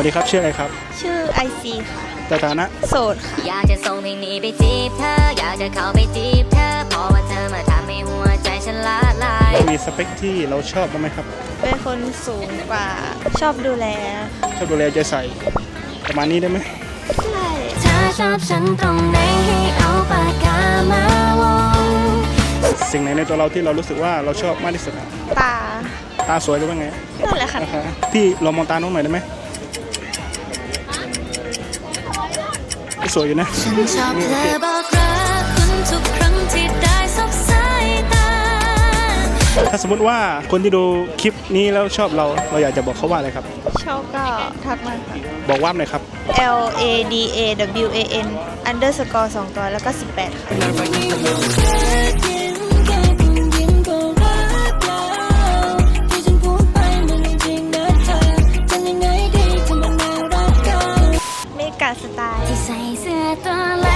วัสดีครับชื่ออะไรครับ ชื่อ IC ค่ะสถานะโสดค่ะอยากจะส่งเพลงนี้ไปจีบเธอ อยากจะเข้าไปจีบเธอเพราะว่าเธอมาทำให้หัวใจฉันละลาย มีสเปคที่เราชอบบ้างไหมครับ เป็นคนสูงกว่า ชอบดูแล ชอบดูแลใจใส่ประมาณนี้ได้ไหมใช่เธอชอบฉันตรงไหนให้เอาปากกามาวงสิ่งไหนในตัวเราที่เรารู้สึกว่าเราชอบมากที่สุดอะตา ตาสวยหรือว่าไงนั่นแหละค่ะนะคะพี่ลองมองตาน้องหน่อยได้ไหม สวยอยู่นะ ฉันชอบเธอบอกรักคุณทุกครั้งที่ได้สบสายตา ถ้าสมมติว่าคนที่ดูคลิปนี้แล้วชอบเราเราอยากจะบอกเขาว่าอะไรครับ ชอบก็ทักมาค่ะ บอกว่าหน่อยครับ L A D A W A N underscore สองตัวแล้วก็ 18ค่ะเม กาส